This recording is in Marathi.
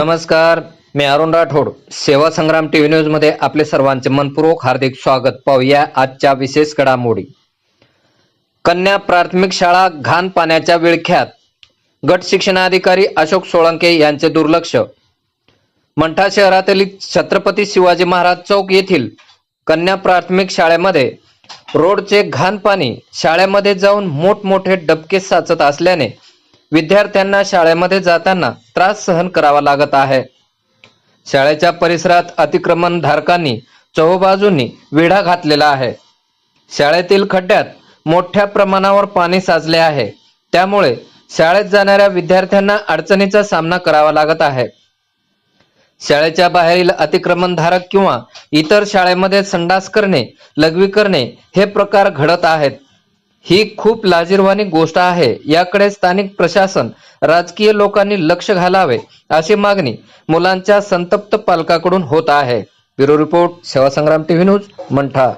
नमस्कार मी अरुण राठोड. सेवा संग्राम टीव्ही न्यूजमध्ये आपले सर्वांचे मनपूर्वक हार्दिक स्वागत. पाहूया आजच्या विशेष घडामोडी. कन्या प्राथमिक शाळा घाण पाण्याच्या विळख्यात. गट शिक्षणाधिकारी अशोक सोळंके यांचे दुर्लक्ष. मंठा शहरातील छत्रपती शिवाजी महाराज चौक येथील कन्या प्राथमिक शाळेमध्ये रोडचे घाण पाणी शाळेमध्ये जाऊन मोठमोठे डबके साचत असल्याने विद्यार्थ्यांना शाळेमध्ये जाताना त्रास सहन करावा लागत आहे. शाळेच्या परिसरात अतिक्रमण धारकांनी चहूबाजूंनी विढा घातलेला आहे. शाळेतील खड्ड्यात मोठ्या प्रमाणावर पाणी साचले आहे. त्यामुळे शाळेत जाणाऱ्या विद्यार्थ्यांना अडचणीचा सामना करावा लागत आहे. शाळेच्या बाहेरील अतिक्रमणधारक किंवा इतर शाळेमध्ये संडास करणे लघवी करणे हे प्रकार घडत आहेत. ही खूप लाजीरवाणी गोष्ट आहे. याकडे स्थानिक प्रशासन राजकीय लोकांनी लक्ष घालावे अशी मागणी मुलांच्या संतप्त पालकाकडून होत आहे. Bureau report Sevasangram TV news Mantha.